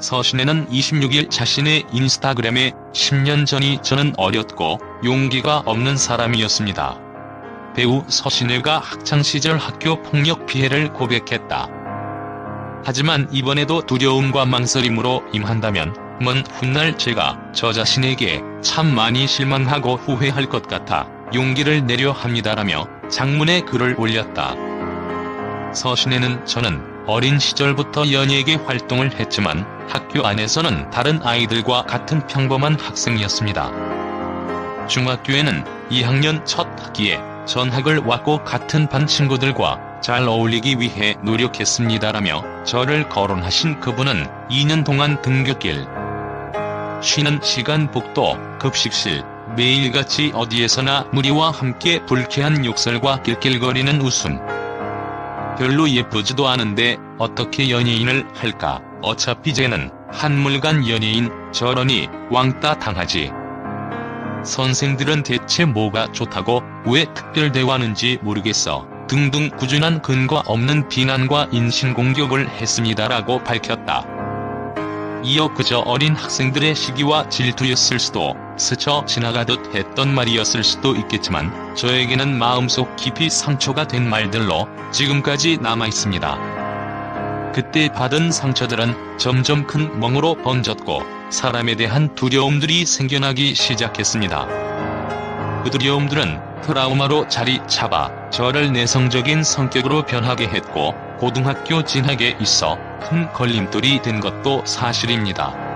서신혜는 26일 자신의 인스타그램에 10년 전이 저는 어렸고 용기가 없는 사람이었습니다. 배우 서신혜가 학창시절 학교 폭력 피해를 고백했다. 하지만 이번에도 두려움과 망설임으로 임한다면 먼 훗날 제가 저 자신에게 참 많이 실망하고 후회할 것 같아 용기를 내려 합니다라며 장문의 글을 올렸다. 서신혜는 저는 어린 시절부터 연예계 활동을 했지만 학교 안에서는 다른 아이들과 같은 평범한 학생이었습니다. 중학교에는 2학년 첫 학기에 전학을 왔고 같은 반 친구들과 잘 어울리기 위해 노력했습니다라며 저를 거론하신 그분은 2년 동안 등굣길, 쉬는 시간 복도, 급식실, 매일같이 어디에서나 무리와 함께 불쾌한 욕설과 낄낄거리는 웃음. 별로 예쁘지도 않은데 어떻게 연예인을 할까? 어차피 쟤는 한물간 연예인 저러니 왕따 당하지. 선생들은 대체 뭐가 좋다고 왜 특별 대화하는지 모르겠어. 등등 꾸준한 근거 없는 비난과 인신공격을 했습니다라고 밝혔다. 이어 그저 어린 학생들의 시기와 질투였을 수도 스쳐 지나가듯 했던 말이었을 수도 있겠지만 저에게는 마음속 깊이 상처가 된 말들로 지금까지 남아있습니다. 그때 받은 상처들은 점점 큰 멍으로 번졌고 사람에 대한 두려움들이 생겨나기 시작했습니다. 그 두려움들은 트라우마로 자리 잡아 저를 내성적인 성격으로 변하게 했고 고등학교 진학에 있어 큰 걸림돌이 된 것도 사실입니다.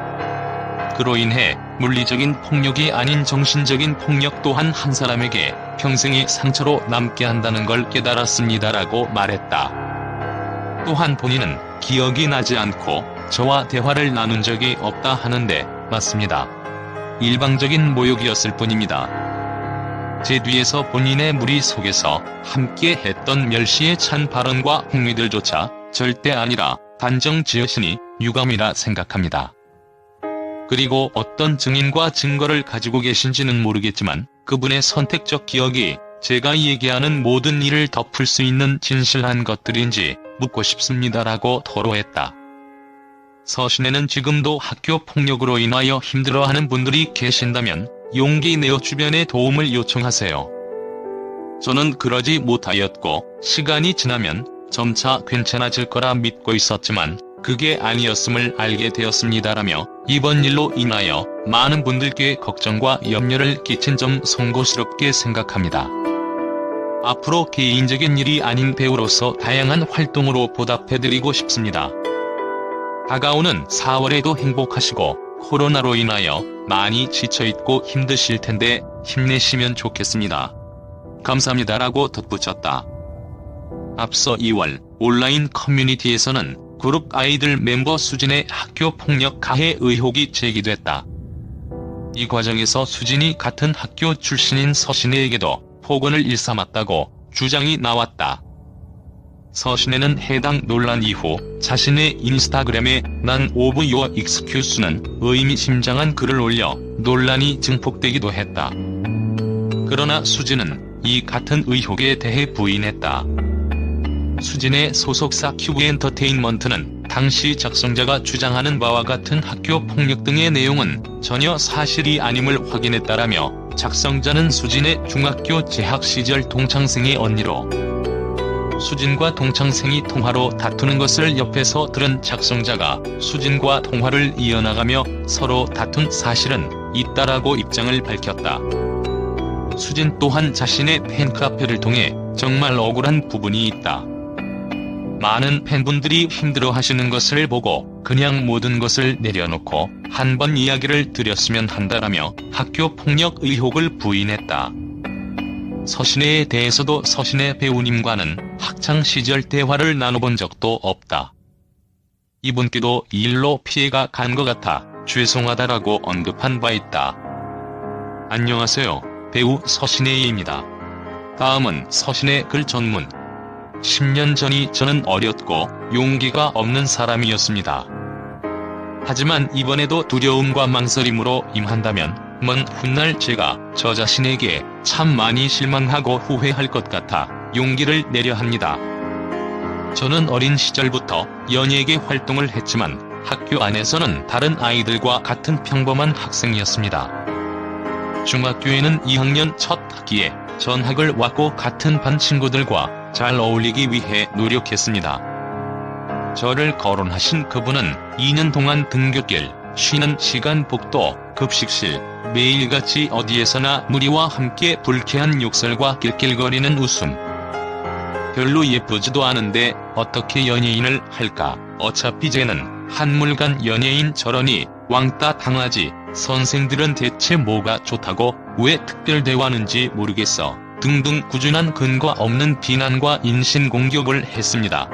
그로 인해 물리적인 폭력이 아닌 정신적인 폭력 또한 한 사람에게 평생의 상처로 남게 한다는 걸 깨달았습니다라고 말했다. 또한 본인은 기억이 나지 않고 저와 대화를 나눈 적이 없다 하는데 맞습니다. 일방적인 모욕이었을 뿐입니다. 제 뒤에서 본인의 무리 속에서 함께 했던 멸시에 찬 발언과 행위들조차 절대 아니라 단정 지으시니 유감이라 생각합니다. 그리고 어떤 증인과 증거를 가지고 계신지는 모르겠지만 그분의 선택적 기억이 제가 얘기하는 모든 일을 덮을 수 있는 진실한 것들인지 묻고 싶습니다라고 토로했다. 서신에는 지금도 학교 폭력으로 인하여 힘들어하는 분들이 계신다면 용기 내어 주변에 도움을 요청하세요. 저는 그러지 못하였고 시간이 지나면 점차 괜찮아질 거라 믿고 있었지만 그게 아니었음을 알게 되었습니다라며 이번 일로 인하여 많은 분들께 걱정과 염려를 끼친 점 송구스럽게 생각합니다. 앞으로 개인적인 일이 아닌 배우로서 다양한 활동으로 보답해드리고 싶습니다. 다가오는 4월에도 행복하시고 코로나로 인하여 많이 지쳐있고 힘드실 텐데 힘내시면 좋겠습니다. 감사합니다라고 덧붙였다. 앞서 2월 온라인 커뮤니티에서는 그룹 아이들 멤버 수진의 학교 폭력 가해 의혹이 제기됐다. 이 과정에서 수진이 같은 학교 출신인 서신혜에게도 폭언을 일삼았다고 주장이 나왔다. 서신혜는 해당 논란 이후 자신의 인스타그램에 난 오브 유어 익스큐스는 의미심장한 글을 올려 논란이 증폭되기도 했다. 그러나 수진은 이 같은 의혹에 대해 부인했다. 수진의 소속사 큐브 엔터테인먼트는 당시 작성자가 주장하는 바와 같은 학교 폭력 등의 내용은 전혀 사실이 아님을 확인했다라며 작성자는 수진의 중학교 재학 시절 동창생의 언니로 수진과 동창생이 통화로 다투는 것을 옆에서 들은 작성자가 수진과 통화를 이어나가며 서로 다툰 사실은 있다라고 입장을 밝혔다. 수진 또한 자신의 팬카페를 통해 정말 억울한 부분이 있다. 많은 팬분들이 힘들어 하시는 것을 보고 그냥 모든 것을 내려놓고 한 번 이야기를 드렸으면 한다라며 학교 폭력 의혹을 부인했다. 서신혜에 대해서도 서신혜 배우님과는 학창 시절 대화를 나눠본 적도 없다. 이분께도 이 일로 피해가 간 것 같아 죄송하다라고 언급한 바 있다. 안녕하세요. 배우 서신혜입니다. 다음은 서신혜 글 전문. 10년 전이 저는 어렸고 용기가 없는 사람이었습니다. 하지만 이번에도 두려움과 망설임으로 임한다면 먼 훗날 제가 저 자신에게 참 많이 실망하고 후회할 것 같아 용기를 내려 합니다. 저는 어린 시절부터 연예계 활동을 했지만 학교 안에서는 다른 아이들과 같은 평범한 학생이었습니다. 중학교에는 2학년 첫 학기에 전학을 왔고 같은 반 친구들과 잘 어울리기 위해 노력했습니다. 저를 거론하신 그분은 2년 동안 등굣길, 쉬는 시간 복도, 급식실, 매일같이 어디에서나 무리와 함께 불쾌한 욕설과 낄낄거리는 웃음. 별로 예쁘지도 않은데 어떻게 연예인을 할까? 어차피 쟤는 한물간 연예인 저러니 왕따 당하지. 선생들은 대체 뭐가 좋다고 왜 특별 대화는지 모르겠어. 등등 꾸준한 근거 없는 비난과 인신공격을 했습니다.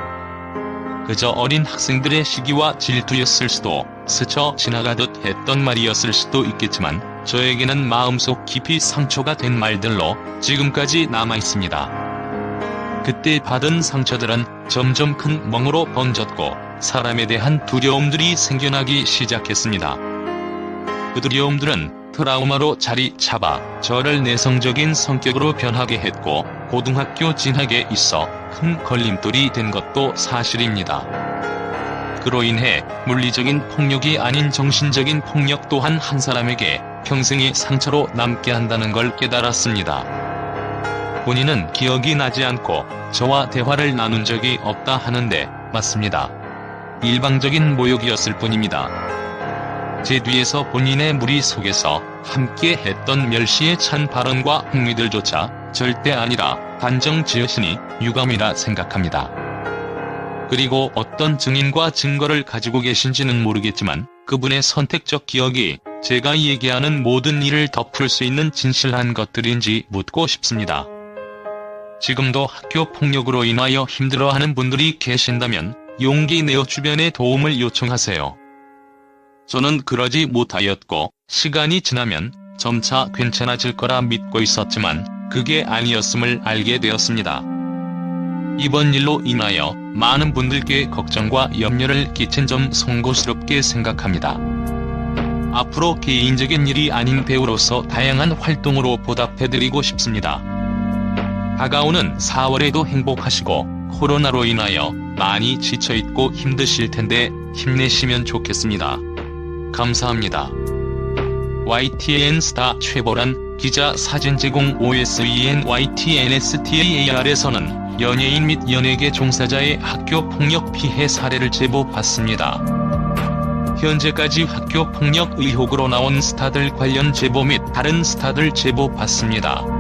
그저 어린 학생들의 시기와 질투였을 수도 스쳐 지나가듯 했던 말이었을 수도 있겠지만 저에게는 마음속 깊이 상처가 된 말들로 지금까지 남아있습니다. 그때 받은 상처들은 점점 큰 멍으로 번졌고 사람에 대한 두려움들이 생겨나기 시작했습니다. 그 두려움들은 트라우마로 자리 잡아 저를 내성적인 성격으로 변하게 했고 고등학교 진학에 있어 큰 걸림돌이 된 것도 사실입니다. 그로 인해 물리적인 폭력이 아닌 정신적인 폭력 또한 한 사람에게 평생의 상처로 남게 한다는 걸 깨달았습니다. 본인은 기억이 나지 않고 저와 대화를 나눈 적이 없다 하는데 맞습니다. 일방적인 모욕이었을 뿐입니다. 제 뒤에서 본인의 무리 속에서 함께 했던 멸시의 찬 발언과 행위들조차 절대 아니라 단정 지으시니 유감이라 생각합니다. 그리고 어떤 증인과 증거를 가지고 계신지는 모르겠지만 그분의 선택적 기억이 제가 얘기하는 모든 일을 덮을 수 있는 진실한 것들인지 묻고 싶습니다. 지금도 학교 폭력으로 인하여 힘들어하는 분들이 계신다면 용기 내어 주변에 도움을 요청하세요. 저는 그러지 못하였고 시간이 지나면 점차 괜찮아질 거라 믿고 있었지만 그게 아니었음을 알게 되었습니다. 이번 일로 인하여 많은 분들께 걱정과 염려를 끼친 점 송구스럽게 생각합니다. 앞으로 개인적인 일이 아닌 배우로서 다양한 활동으로 보답해드리고 싶습니다. 다가오는 4월에도 행복하시고 코로나로 인하여 많이 지쳐있고 힘드실 텐데 힘내시면 좋겠습니다. 감사합니다. YTN 스타 최보란 기자 사진 제공 OSEN YTNSTAR에서는 연예인 및 연예계 종사자의 학교 폭력 피해 사례를 제보받습니다. 현재까지 학교 폭력 의혹으로 나온 스타들 관련 제보 및 다른 스타들 제보 받습니다.